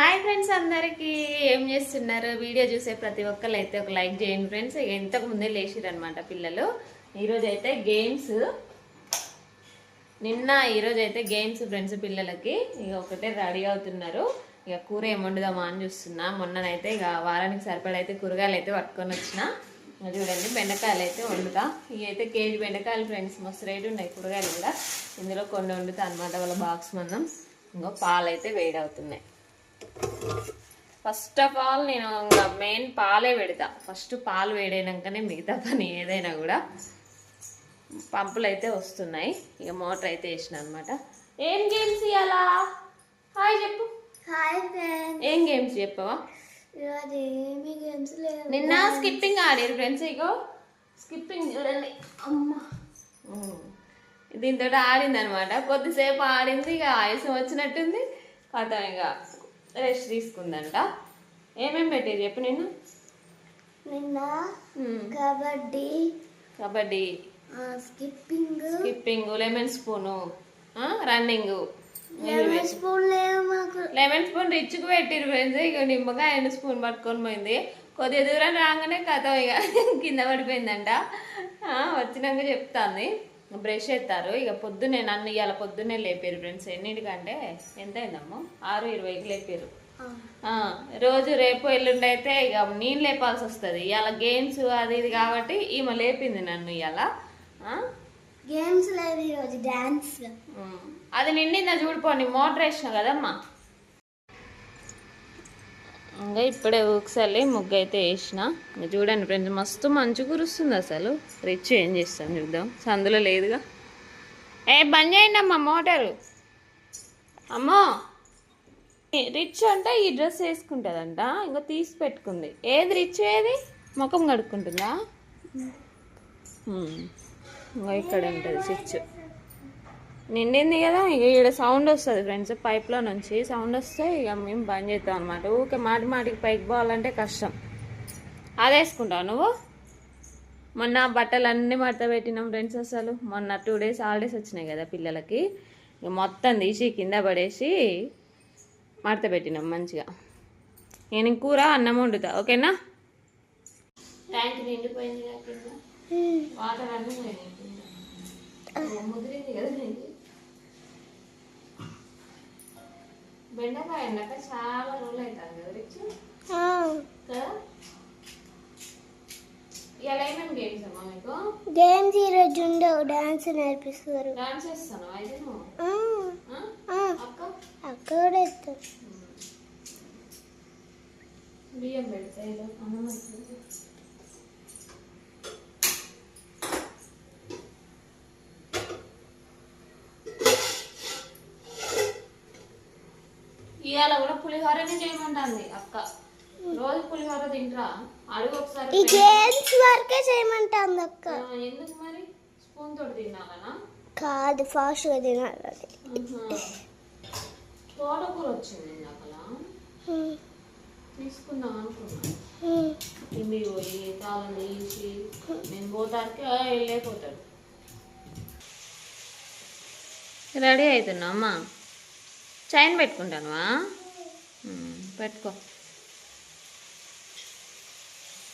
Hi friends అందరికీ. ఏం చేస్తున్నారు? వీడియో చూసే ప్రతి ఒక్కరు అయితే ఒక లైక్ చేయండి ఫ్రెండ్స్. ఇక ఇంతకు ముందే లేచిరనమాట పిల్లలు. ఈరోజు అయితే గేమ్స్ నిన్న ఈరోజు అయితే గేమ్స్ ఫ్రెండ్స్ పిల్లలకి ఇక ఒకటే రెడీ అవుతున్నారు. ఇక కూర ఏం వండుదామా అని చూస్తున్నా. మొన్ననైతే ఇక వారానికి సరిపడైతే కూరగాయలు అయితే పట్టుకొని వచ్చిన. చూడండి బెండకాయలు అయితే వండుతా. ఇవి అయితే కేజీ బెండకాయలు ఫ్రెండ్స్ మస్తు రేటు ఉన్నాయి కూరగాయలు కూడా. ఇందులో కొన్ని వండుతా అనమాట వాళ్ళ బాక్స్ మందం. ఇంకో పాలు అయితే వేడి అవుతున్నాయి ఫస్ట్ ఆఫ్ ఆల్ నేను ఇంకా మెయిన్ పాలే పెడతా. ఫస్ట్ పాలు వేడైనాకనే మిగతా పని ఏదైనా కూడా పంపులు అయితే వస్తున్నాయి. ఇక మోటార్ అయితే వేసిన అనమాట ఏం గేమ్స్ ఇవ్వాలా హాయ్ చెప్పు. హాయ్ ఫ్రెండ్స్ ఏం గేమ్స్ చెప్పవా? నిన్న స్కిప్పింగ్ ఆడారు ఫ్రెండ్స్ ఇగో. స్కిప్పింగ్ చూడండి. అమ్మ. దీంతో ఆడింది అనమాట కొద్దిసేపు ఆడింది ఇక ఆయాసం వచ్చినట్టుంది. కథ ఇక. రెస్ట్ తీసుకుందంట. ఏమేమి పెట్టేది చెప్పు నేను నిన్న kabaddi kabaddi. Skipping. Skipping lemon spoon running. Lemon spoon lemon spoon రిచ్కి పెట్టిరు ఫ్రెండ్స్. ఇక నిమ్మకాయ ఎండు స్పూన్ పట్టుకొని పోయింది. కొద్దిగా దూరం రాగానే కథ ఇక కింద పడిపోయిందంట. వచ్చినాక చెప్తాంది. బ్రష్ ఎత్తారు ఇక పొద్దున్నే నన్ను ఇవాళ పొద్దున్నే లేపారు ఫ్రెండ్స్. ఎన్నిటికంటే ఎంత అయిందమ్మో? ఆరు ఇరవైకి లేపారు రోజు రేపు ఎల్లుండి అయితే ఇక నేను లేపాల్సి వస్తుంది. ఇవాళ గేమ్స్ అది ఇది కాబట్టి ఈమె లేపింది నన్ను ఇవాళ గేమ్స్ లేవు ఈరోజు డాన్స్. అది నిండిందా చూడిపోండి మోటార్ వేసిన కదమ్మా? ఇంకా ఇప్పుడే ఒకసారి ముగ్గు అయితే వేసిన చూడండి ఫ్రెండ్స్ మస్తు మంచు కురుస్తుంది అసలు. రిచ్ ఏం చేస్తాం చూద్దాం. సందులో లేదుగా. ఏ బంద్ చేయండి అమ్మా మోటారు. అమ్మో! రిచ్ అంటే ఈ డ్రెస్ వేసుకుంటుందంట. ఇంకా తీసి పెట్టుకుంది. ఏది రిచ్ ఏది? ముఖం కడుక్కుంటుందా. ఇంకా ఇక్కడ ఉంటుంది స్విచ్ నిండింది కదా ఇక ఇక్కడ సౌండ్ వస్తుంది ఫ్రెండ్స్ పైప్లో నుంచి సౌండ్ వస్తే ఇక మేము బంద్ చేస్తాం అనమాట ఊకే మాటి మాటికి పైకి పోవాలంటే కష్టం. అది వేసుకుంటావు నువ్వు? మొన్న బట్టలు అన్నీ మడత పెట్టినాం ఫ్రెండ్స్ అసలు. మొన్న టూ డేస్ హాలిడేస్ వచ్చినాయి కదా పిల్లలకి. ఇక మొత్తం తీసి కింద పడేసి మడత పెట్టినాం మంచిగా. నేను కూర అన్నం వండుతా. ఓకేనా? ట్యాంక్ నిండిపోయింది వాటర్ అన్నీ ముదిరింది కదా బెండకాయ ఎండక చాలా రోజులు అవుతుంది కదా రిచ్చు కదా? ఇలా ఏమేమి గేమ్స్ అమ్మా మీకు? గేమ్స్ ఈరోజు ఉండవు డాన్స్ నేర్పిస్తారు. డాన్స్ చేస్తాను అయితే నువ్వు ఆ, ఆ? ఆ, అక్క? అక్క కూడా ఇస్తారు బియ్యం పెడతా ఏదో అన్నం ఇవాళ కూడా పులిహోరనే చేయమంటుంది అక్క. రోజు పులిహోర తింటరా? అడుగు ఒకసారి ఈ గేమ్స్ వరకే చేయమంటాంది అక్క. ఎందుకు మరి? స్పూన్ తోటి తినాలనా కాదు ఫాస్ట్గా తినాలి అది. తోటకూర వచ్చింది ఇందాకలా ఉమ్, తీసుకుందాం అనుకున్నా. కింది పోయి తాళం తీసి నేను పోతానికి వెళ్ళిపోతాడు రెడీ అవుతున్నా అమ్మా? చైన్ పెట్టుకుంటానువా ఉమ్, పెట్టుకో.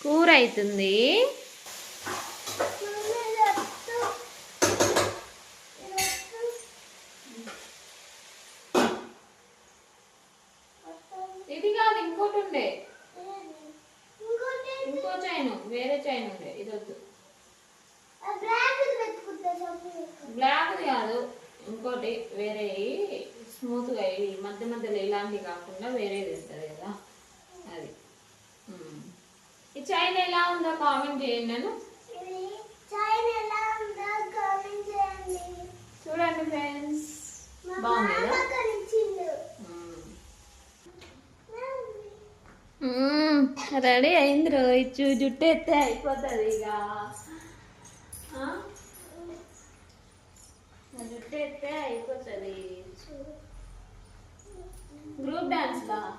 కూర అవుతుంది ఇది కాదు ఇంకోటి ఉండే. ఇంకో చైన్ వేరే చైన్ ఉండే. ఇది వద్దు. బ్లాక్ కాదు ఇంకోటి వేరే స్మూత్గా ఇవి మధ్య మధ్యలో ఇలాంటివి కాకుండా వేరేది ఉంటుంది కదా. అది. ఈ చైన్ ఎలా ఉందో కామెంట్ చేయండి నేను చూడండి ఫ్రెండ్స్. బాగుంది. రెడీ అయింది రోజు జుట్టు ఎత్తే అయిపోతుంది ఇక. జుట్టు ఎత్తే అయిపోతుంది. లేదా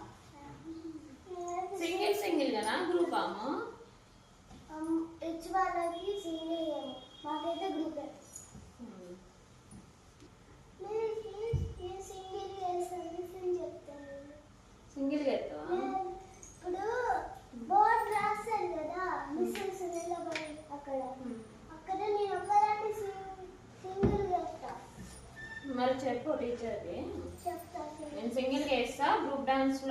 సింగిల్ సింగిల్ గానా గ్రూప్ హెచ్ వాళ్ళకి సింగిల్ మాకైతే గ్రూప్ hmm. సింగిల్ చెప్తావా? ఇప్పుడు బోర్డ్ రాస్తాను కదా మిస్సెస్ అక్కడ. Hmm. అక్కడ నేను ఒకదాన్ని సింగిల్ చెప్తా మరి చెప్పు టీచర్కి parents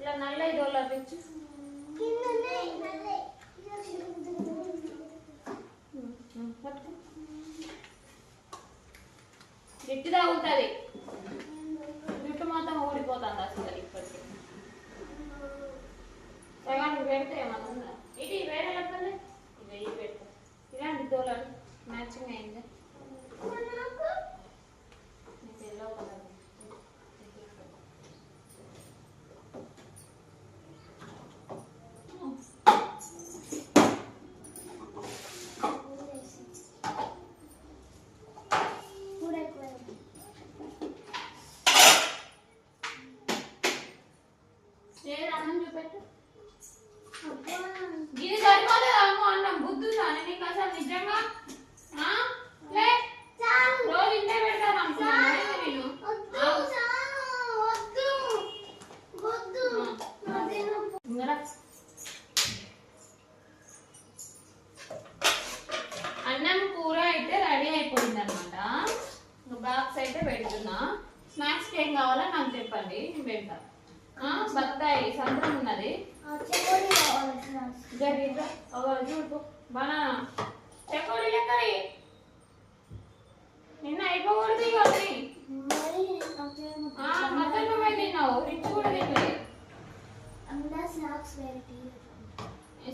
ఇలా నల్ల డోలర్ తెచ్చు జుట్టు జుట్టు మాత్రం ఊడిపోతుంది అసలు ఇప్పటికి. సగానికి పెడితే ఏమన్నా ఇటు వేరే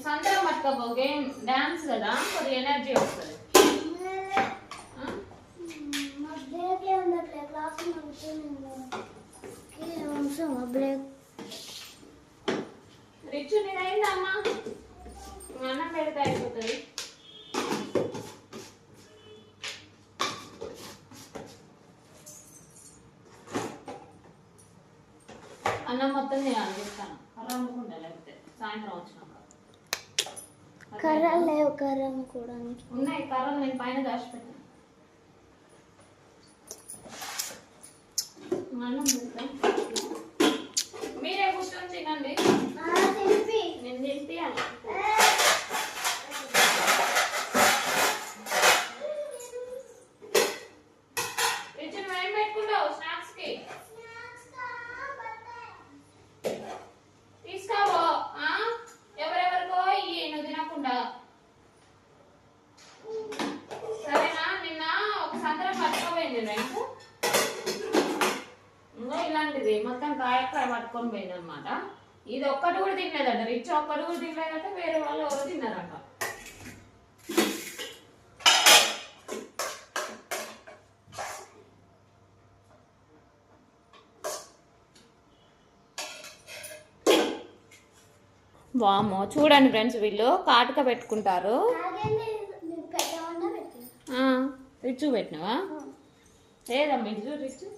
సంతలో గేమ్ డ్యాన్స్ కదా? కొద్దిగా ఎనర్జీ వస్తుంది. రిచ్ నేనైందమ్మా అన్నం పెడితే అయిపోతుంది. చేసుకోవడానికి. ఉన్నాయి కర్రలు నేను పైన దాచిపెట్టాను. అన్నం మీరే కూర్చొని తినండి. నేను తినిపించాలి పట్టుకొని పోయిందనమాట ఇది ఒక్కటి కూడా తినలేదంట. రిచ్ ఒక్కటి కూడా తినలేదంట వేరే వాళ్ళు ఎవరు తిన్నారంట. వామో చూడండి ఫ్రెండ్స్ వీళ్ళు కాటుక పెట్టుకుంటారు. రిచ్ పెట్టినవా? లేదమ్మా రిచ్. రిచ్చు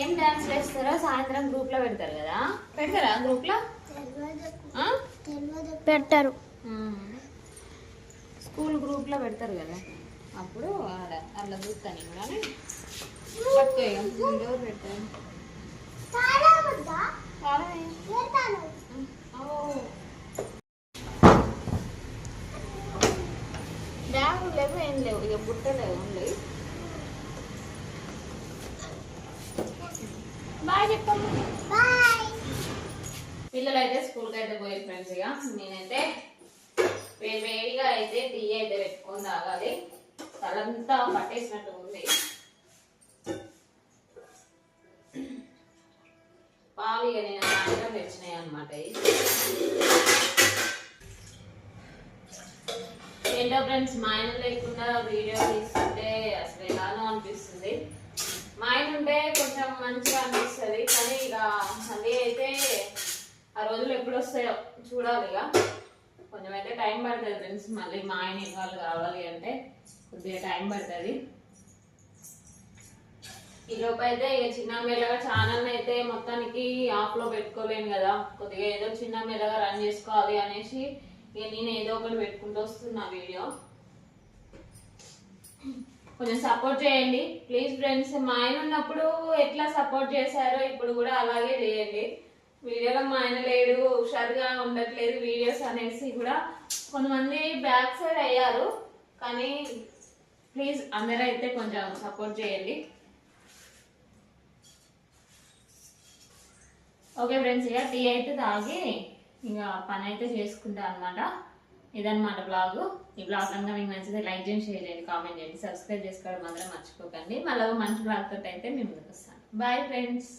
ఏం డాన్స్ వేస్తారో సాయంత్రం గ్రూప్లో పెడతారు కదా? పెడతారా గ్రూప్లో? పెట్టారు స్కూల్ గ్రూప్లో పెడతారు కదా? అప్పుడు అలా చూస్తాను కూడా డోర్ పిల్లలు అయితే స్కూల్కి అయితే పోయే ఫ్రెండ్స్ ఇక. నేనైతే వేడిగా అయితే టీ అయితే పెట్టుకొని తాగాలి. తలంతా పట్టేసినట్టు ఉంది. పాలు ఇక నేను సాయంత్రం తెచ్చినాయి అనమాట ఏంటో ఫ్రెండ్స్ మా ఆయన లేకుండా వీడియో తీసుకుంటే అసలు ఎలానో అనిపిస్తుంది. మా ఆయన ఉంటే కొంచెం మంచిగా ఆ రోజులు ఎప్పుడు వస్తాయో చూడాలి ఇక. కొంచెం అయితే టైం పడుతుంది ఫ్రెండ్స్ మళ్ళీ మా ఆయన ఇన్వాల్వ్ కావాలి అంటే కొద్దిగా టైం పడుతుంది. ఈలోపు అయితే ఇక చిన్న మెల్లగా ఛానల్ అయితే మొత్తానికి ఆఫ్లో పెట్టుకోలేను కదా. కొద్దిగా ఏదో చిన్న మెల్లగా రన్ చేసుకోవాలి అనేసి ఇక నేను ఏదో ఒకటి పెట్టుకుంటూ వస్తున్నా వీడియో. కొంచెం సపోర్ట్ చేయండి. ప్లీజ్ ఫ్రెండ్స్ మా ఆయన ఉన్నప్పుడు ఎట్లా సపోర్ట్ చేశారో ఇప్పుడు కూడా అలాగే చేయండి. వీడియోలో మా ఆయన లేడు హుషారుగా ఉండట్లేదు వీడియోస్ అనేసి కూడా కొంతమంది బ్యాక్ సైడ్ అయ్యారు. కానీ ప్లీజ్ అందరూ అయితే కొంచెం సపోర్ట్ చేయండి. ఓకే ఫ్రెండ్స్ ఇక టీ అయితే తాగి ఇంకా పని అయితే చేసుకుంటా అనమాట ఇదన్నమాట బ్లాగ్. ఈ బ్లాగ్ అంతా మీకు నచ్చితే లైక్ చేయండి షేర్ చేయండి కామెంట్ చేయండి. సబ్స్క్రైబ్ చేసుకోవడం మాత్రం మర్చిపోకండి. మళ్ళీ మంచి బ్లాగ్ తోటి అయితే మేము ముందుకు వస్తాను. Bye friends